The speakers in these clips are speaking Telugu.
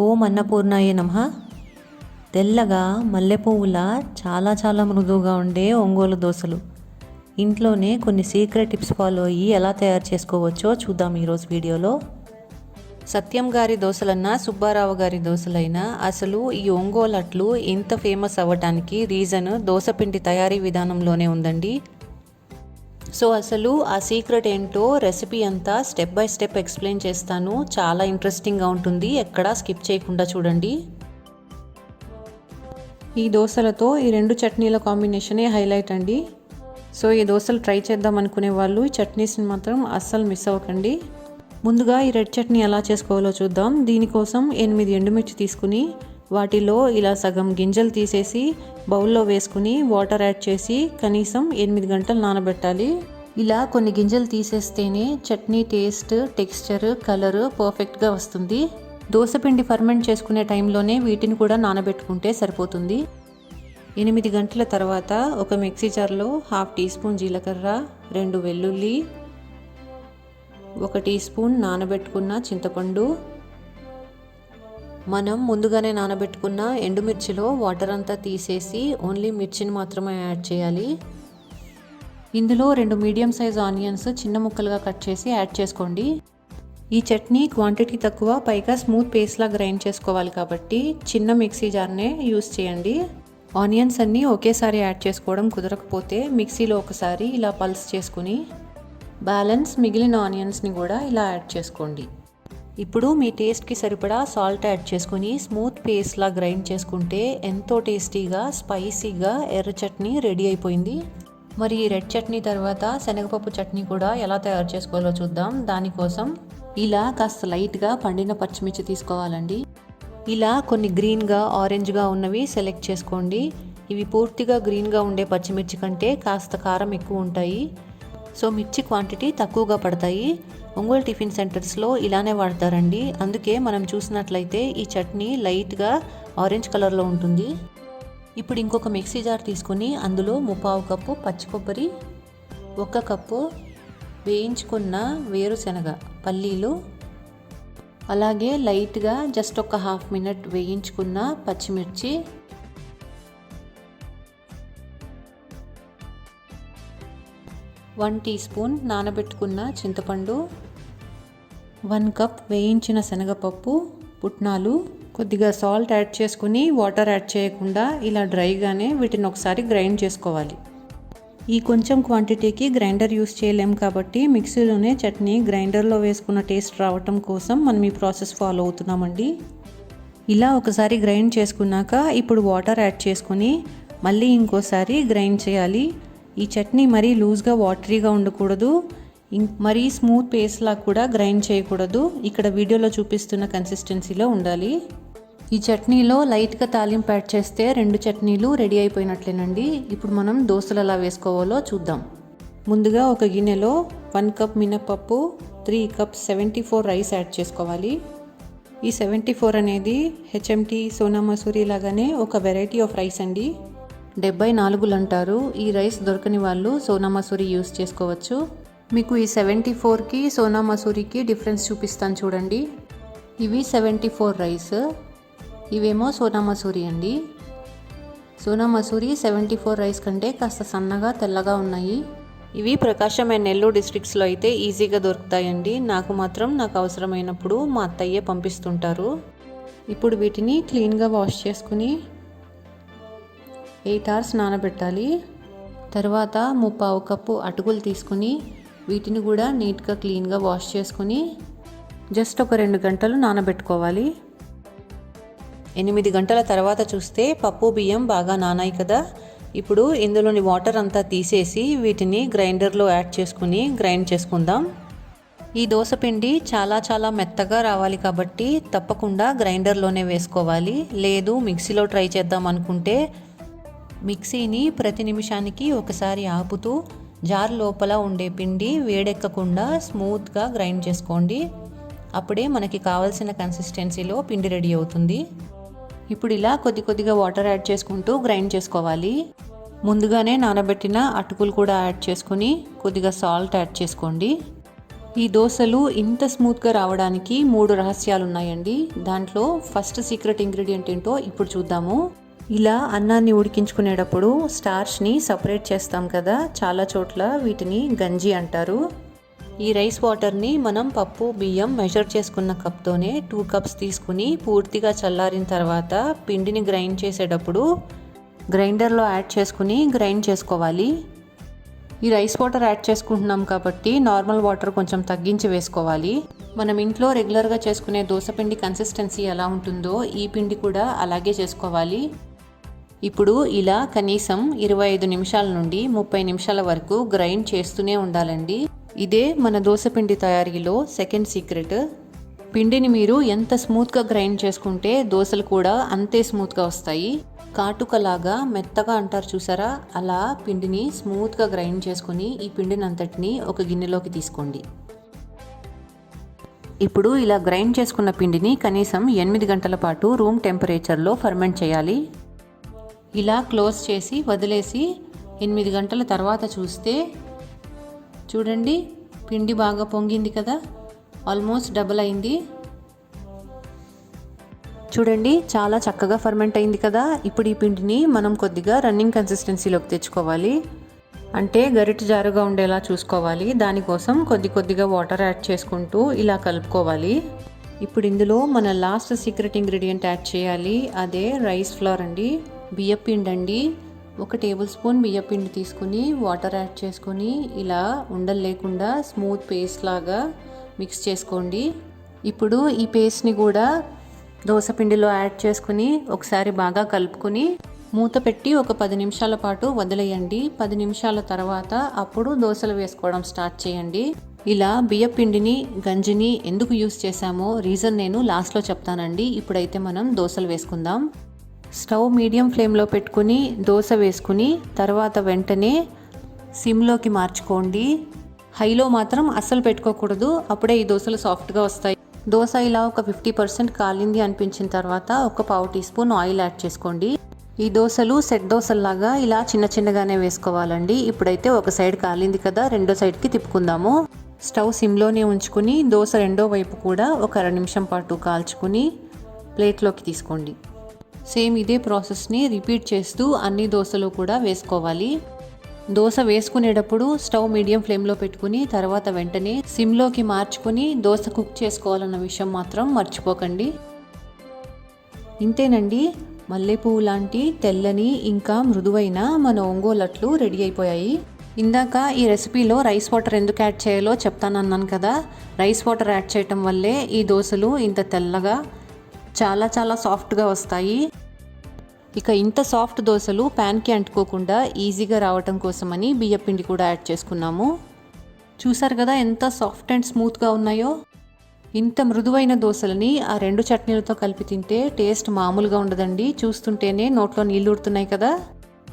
ఓం అన్నపూర్ణాయ నమ. తెల్లగా మల్లెపువ్వులా చాలా చాలా మృదువుగా ఉండే ఒంగోలు దోశలు ఇంట్లోనే కొన్ని సీక్రెట్ టిప్స్ ఫాలో అయ్యి ఎలా తయారు చేసుకోవచ్చో చూద్దాం ఈరోజు వీడియోలో. సత్యం గారి దోశలన్నా సుబ్బారావు గారి దోశలైనా అసలు ఈ ఒంగోలు అట్లు ఇంత ఫేమస్ అవ్వటానికి రీజన్ దోశపిండి తయారీ విధానంలోనే ఉందండి. సో అసలు ఆ సీక్రెట్ ఏంటో రెసిపీ అంతా స్టెప్ బై స్టెప్ ఎక్స్ప్లెయిన్ చేస్తాను. చాలా ఇంట్రెస్టింగ్గా ఉంటుంది. ఎక్కడా స్కిప్ చేయకుండా చూడండి. ఈ దోశలతో ఈ రెండు చట్నీల కాంబినేషనే హైలైట్ అండి. సో ఈ దోశలు ట్రై చేద్దాం అనుకునే వాళ్ళు ఈ చట్నీస్ని మాత్రం అస్సలు మిస్ అవ్వకండి. ముందుగా ఈ రెడ్ చట్నీ ఎలా చేసుకోవాలో చూద్దాం. దీనికోసం ఎనిమిది ఎండుమిర్చి తీసుకుని వాటిలో ఇలా సగం గింజలు తీసేసి బౌల్లో వేసుకుని వాటర్ యాడ్ చేసి కనీసం ఎనిమిది గంటలు నానబెట్టాలి. ఇలా కొన్ని గింజలు తీసేస్తేనే చట్నీ టేస్ట్ టెక్స్చర్ కలర్ పర్ఫెక్ట్గా వస్తుంది. దోసపిండి ఫర్మెంట్ చేసుకునే టైంలోనే వీటిని కూడా నానబెట్టుకుంటే సరిపోతుంది. ఎనిమిది గంటల తర్వాత ఒక మిక్సీ జార్లో హాఫ్ టీ స్పూన్ జీలకర్ర రెండు వెల్లుల్లి ఒక టీ స్పూన్ నానబెట్టుకున్న చింతపండు మనం ముందుగానే నానబెట్టుకున్న ఎండుమిర్చిలో వాటర్ అంతా తీసేసి ఓన్లీ మిర్చిని మాత్రమే యాడ్ చేయాలి. ఇందులో రెండు మీడియం సైజ్ ఆనియన్స్ చిన్న ముక్కలుగా కట్ చేసి యాడ్ చేసుకోండి. ఈ చట్నీ క్వాంటిటీ తక్కువ పైగా స్మూత్ పేస్ట్లా గ్రైండ్ చేసుకోవాలి కాబట్టి చిన్న మిక్సీ జార్నే యూస్ చేయండి. ఆనియన్స్ అన్నీ ఒకేసారి యాడ్ చేసుకోవడం కుదరకపోతే మిక్సీలో ఒకసారి ఇలా పల్స్ చేసుకుని బ్యాలెన్స్ మిగిలిన ఆనియన్స్ని కూడా ఇలా యాడ్ చేసుకోండి. ఇప్పుడు మీ టేస్ట్కి సరిపడా సాల్ట్ యాడ్ చేసుకుని స్మూత్ పేస్ట్లా గ్రైండ్ చేసుకుంటే ఎంతో టేస్టీగా స్పైసీగా ఎర్ర చట్నీ రెడీ అయిపోయింది. మరి ఈ రెడ్ చట్నీ తర్వాత శనగపప్పు చట్నీ కూడా ఎలా తయారు చేసుకోవాలో చూద్దాం. దానికోసం ఇలా కాస్త లైట్గా పండిన పచ్చిమిర్చి తీసుకోవాలండి. ఇలా కొన్ని గ్రీన్గా ఆరెంజ్గా ఉన్నవి సెలెక్ట్ చేసుకోండి. ఇవి పూర్తిగా గ్రీన్గా ఉండే పచ్చిమిర్చి కంటే కాస్త కారం ఎక్కువ ఉంటాయి. సో మిర్చి క్వాంటిటీ తక్కువగా పడతాయి. ఒంగోలు టిఫిన్ సెంటర్స్లో ఇలానే వాడతారండి. అందుకే మనం చూసినట్లయితే ఈ చట్నీ లైట్గా ఆరెంజ్ కలర్లో ఉంటుంది. ఇప్పుడు ఇంకొక మిక్సీ జార్ తీసుకుని అందులో ముప్పావు కప్పు పచ్చి కొబ్బరి ఒక కప్పు వేయించుకున్న వేరుశనగ పల్లీలు అలాగే లైట్గా జస్ట్ ఒక హాఫ్ మినిట్ వేయించుకున్న పచ్చిమిర్చి. వన్ టీ స్పూన్ నానబెట్టుకున్న చింతపండు వన్ కప్ వేయించిన శనగపప్పు పుట్నాలు కొద్దిగా సాల్ట్ యాడ్ చేసుకుని వాటర్ యాడ్ చేయకుండా ఇలా డ్రైగానే వీటిని ఒకసారి గ్రైండ్ చేసుకోవాలి. ఈ కొంచెం క్వాంటిటీకి గ్రైండర్ యూస్ చేయలేం కాబట్టి మిక్సీలోనే చట్నీ గ్రైండర్లో వేసుకున్న టేస్ట్ రావటం కోసం మనం ఈ ప్రాసెస్ ఫాలో అవుతున్నామండి. ఇలా ఒకసారి గ్రైండ్ చేసుకున్నాక ఇప్పుడు వాటర్ యాడ్ చేసుకుని మళ్ళీ ఇంకోసారి గ్రైండ్ చేయాలి. ఈ చట్నీ మరీ లూజ్గా వాటరీగా ఉండకూడదు. మరీ స్మూత్ పేస్ట్లా కూడా గ్రైండ్ చేయకూడదు. ఇక్కడ వీడియోలో చూపిస్తున్న కన్సిస్టెన్సీలో ఉండాలి. ఈ చట్నీలో లైట్గా తాలింపు యాడ్ చేస్తే రెండు చట్నీలు రెడీ అయిపోయినట్లేనండి. ఇప్పుడు మనం దోశలు ఎలా వేసుకోవాలో చూద్దాం. ముందుగా ఒక గిన్నెలో వన్ కప్ మినపప్పు three cup seventy four rice add చేసుకోవాలి. ఈ సెవెంటీ ఫోర్ అనేది హెచ్ఎంటీ సోనా మసూరి లాగానే ఒక వెరైటీ ఆఫ్ రైస్ అండి. డెబ్బై నాలుగులు అంటారు. ఈ రైస్ దొరకని వాళ్ళు సోనా మసూరి యూస్ చేసుకోవచ్చు. మీకు ఈ సెవెంటీ ఫోర్కి సోనా మసూరికి డిఫరెన్స్ చూపిస్తాను చూడండి. ఇవి సెవెంటీ ఫోర్ రైస్ ఇవేమో సోనా మసూరి అండి. Sona Masuri seventy four rice కంటే కాస్త సన్నగా తెల్లగా ఉన్నాయి. ఇవి ప్రకాశం అండ్ నెల్లూరు డిస్ట్రిక్ట్స్లో అయితే ఈజీగా దొరుకుతాయండి. నాకు మాత్రం నాకు అవసరమైనప్పుడు మా అత్తయ్యే పంపిస్తుంటారు. ఇప్పుడు వీటిని క్లీన్గా వాష్ చేసుకుని ఎయిట్ అవర్స్ నానబెట్టాలి. తర్వాత ముప్పావు కప్పు అటుకులు తీసుకుని వీటిని కూడా నీట్గా క్లీన్గా వాష్ చేసుకుని జస్ట్ ఒక రెండు గంటలు నానబెట్టుకోవాలి. ఎనిమిది గంటల తర్వాత చూస్తే పప్పు బియ్యం బాగా నానాయి కదా. ఇప్పుడు ఇందులోని వాటర్ అంతా తీసేసి వీటిని గ్రైండర్లో యాడ్ చేసుకుని గ్రైండ్ చేసుకుందాం. ఈ దోసపిండి చాలా చాలా మెత్తగా రావాలి కాబట్టి తప్పకుండా గ్రైండర్లోనే వేసుకోవాలి. లేదు మిక్సీలో ట్రై చేద్దాం అనుకుంటే మిక్సీని ప్రతి నిమిషానికి ఒకసారి ఆపుతూ జార్ లోపల ఉండే పిండి వేడెక్కకుండా స్మూత్గా గ్రైండ్ చేసుకోండి. అప్పుడే మనకి కావలసిన కన్సిస్టెన్సీలో పిండి రెడీ అవుతుంది. ఇప్పుడు ఇలా కొద్ది కొద్దిగా వాటర్ యాడ్ చేసుకుంటూ గ్రైండ్ చేసుకోవాలి. ముందుగానే నానబెట్టిన అటుకులు కూడా యాడ్ చేసుకుని కొద్దిగా సాల్ట్ యాడ్ చేసుకోండి. ఈ దోశలు ఇంత స్మూత్గా రావడానికి మూడు రహస్యాలు ఉన్నాయండి దాంట్లో ఫస్ట్ సీక్రెట్ ఇంగ్రీడియంట్ ఏంటో ఇప్పుడు చూద్దాము. ఇలా అన్నాన్ని ఉడికించుకునేటప్పుడు స్టార్చ్ని సపరేట్ చేస్తాం కదా చాలా చోట్ల వీటిని గంజి అంటారు. ఈ రైస్ వాటర్ని మనం పప్పు బియ్యం మెజర్ చేసుకున్న కప్తోనే టూ కప్స్ తీసుకుని పూర్తిగా చల్లారిన తర్వాత పిండిని గ్రైండ్ చేసేటప్పుడు గ్రైండర్లో యాడ్ చేసుకుని గ్రైండ్ చేసుకోవాలి. ఈ రైస్ వాటర్ యాడ్ చేసుకుంటున్నాం కాబట్టి నార్మల్ వాటర్ కొంచెం తగ్గించి వేసుకోవాలి. మనం ఇంట్లో రెగ్యులర్గా చేసుకునే దోశపిండి కన్సిస్టెన్సీ ఎలా ఉంటుందో ఈ పిండి కూడా అలాగే చేసుకోవాలి. ఇప్పుడు ఇలా కనీసం ఇరవై ఐదు నిమిషాల నుండి ముప్పై నిమిషాల వరకు గ్రైండ్ చేస్తూనే ఉండాలండి. ఇదే మన దోశపిండి తయారీలో సెకండ్ సీక్రెట్ పిండిని మీరు ఎంత స్మూత్గా గ్రైండ్ చేసుకుంటే దోశలు కూడా అంతే స్మూత్గా వస్తాయి. కాటుకలాగా మెత్తగా అంటారు చూసారా? అలా పిండిని స్మూత్గా గ్రైండ్ చేసుకొని ఈ పిండిని అంతటిని ఒక గిన్నెలోకి తీసుకోండి. ఇప్పుడు ఇలా గ్రైండ్ చేసుకున్న పిండిని కనీసం ఎనిమిది గంటల పాటు రూమ్ టెంపరేచర్లో ఫర్మెంట్ చేయాలి. ఇలా క్లోజ్ చేసి వదిలేసి ఎనిమిది గంటల తర్వాత చూస్తే చూడండి పిండి బాగా పొంగింది కదా. ఆల్మోస్ట్ డబుల్ అయింది. చూడండి చాలా చక్కగా ఫర్మెంట్ అయింది కదా. ఇప్పుడు ఈ పిండిని మనం కొద్దిగా రన్నింగ్ కన్సిస్టెన్సీలోకి తెచ్చుకోవాలి. అంటే గరిట జారుగా ఉండేలా చూసుకోవాలి. దానికోసం కొద్ది కొద్దిగా వాటర్ యాడ్ చేసుకుంటూ ఇలా కలుపుకోవాలి. ఇప్పుడు ఇందులో మన లాస్ట్ సీక్రెట్ ఇంగ్రీడియంట్ యాడ్ చేయాలి. అదే రైస్ ఫ్లోర్ అండి. బియ్యపిండి అండి ఒక టేబుల్ స్పూన్ బియ్యపిండి తీసుకుని వాటర్ యాడ్ చేసుకొని ఇలా ఉండలు లేకుండా స్మూత్ పేస్ట్ లాగా మిక్స్ చేసుకోండి. ఇప్పుడు ఈ పేస్ట్ని కూడా దోసపిండిలో యాడ్ చేసుకుని ఒకసారి బాగా కలుపుకొని మూత పెట్టి ఒక పది నిమిషాల పాటు వదిలేయండి. పది నిమిషాల తర్వాత అప్పుడు దోశలు వేసుకోవడం స్టార్ట్ చేయండి. ఇలా బియ్యపిండిని గంజిని ఎందుకు యూస్ చేశామో రీజన్ నేను లాస్ట్లో చెప్తానండి. ఇప్పుడైతే మనం దోశలు వేసుకుందాం. స్టవ్ మీడియం ఫ్లేమ్లో పెట్టుకుని దోశ వేసుకుని తర్వాత వెంటనే సిమ్లోకి మార్చుకోండి. హైలో మాత్రం అస్సలు పెట్టుకోకూడదు. అప్పుడే ఈ దోశలు సాఫ్ట్గా వస్తాయి. దోశ ఇలా ఒక ఫిఫ్టీ పర్సెంట్ కాలింది అనిపించిన తర్వాత ఒక పావు టీ స్పూన్ ఆయిల్ యాడ్ చేసుకోండి. ఈ దోశలు సెట్ దోశల్లాగా ఇలా చిన్న చిన్నగానే వేసుకోవాలండి. ఇప్పుడైతే ఒక సైడ్ కాలింది కదా రెండో సైడ్కి తిప్పుకుందాము. స్టవ్ సిమ్లోనే ఉంచుకుని దోశ రెండో వైపు కూడా ఒక అర నిమిషం పాటు కాల్చుకుని ప్లేట్లోకి తీసుకోండి. సేమ్ ఇదే ప్రాసెస్ని రిపీట్ చేస్తూ అన్ని దోశలు కూడా వేసుకోవాలి. దోశ వేసుకునేటప్పుడు స్టవ్ మీడియం ఫ్లేమ్లో పెట్టుకుని తర్వాత వెంటనే సిమ్లోకి మార్చుకుని దోశ కుక్ చేసుకోవాలన్న విషయం మాత్రం మర్చిపోకండి. ఇంతేనండి. మల్లెపువ్వు లాంటి తెల్లని ఇంకా మృదువైన మన ఒంగోలట్లు రెడీ అయిపోయాయి. ఇందాక ఈ రెసిపీలో రైస్ వాటర్ ఎందుకు యాడ్ చేయాలో చెప్తానన్నాను కదా. రైస్ వాటర్ యాడ్ చేయటం వల్లే ఈ దోశలు ఇంత తెల్లగా చాలా చాలా సాఫ్ట్గా వస్తాయి. ఇక ఇంత సాఫ్ట్ దోశలు ప్యాన్కి అంటుకోకుండా ఈజీగా రావటం కోసమని బియ్యపిండి కూడా యాడ్ చేసుకున్నాము. చూసారు కదా ఎంత సాఫ్ట్ అండ్ స్మూత్గా ఉన్నాయో? ఇంత మృదువైన దోశలని ఆ రెండు చట్నీలతో కలిపి తింటే టేస్ట్ మామూలుగా ఉండదండి. చూస్తుంటేనే నోట్లో నీళ్ళు ఉడుతున్నాయి కదా.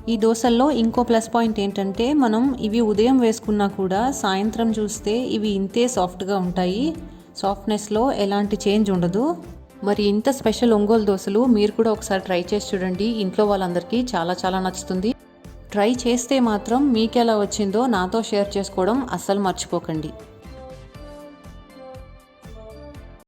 ఈ దోశల్లో ఇంకో ప్లస్ పాయింట్ ఏంటంటే మనం ఇవి ఉదయం వేసుకున్నా కూడా సాయంత్రం చూస్తే ఇవి ఇంతే సాఫ్ట్గా ఉంటాయి. సాఫ్ట్నెస్లో ఎలాంటి చేంజ్ ఉండదు. మరి ఇంత స్పెషల్ ఒంగోలు దోశలు మీరు కూడా ఒకసారి ట్రై చేసి చూడండి. ఇంట్లో వాళ్ళందరికీ చాలా చాలా నచ్చుతుంది. ట్రై చేస్తే మాత్రం మీకు ఎలా వచ్చిందో నాతో షేర్ చేసుకోవడం అస్సలు మర్చిపోకండి.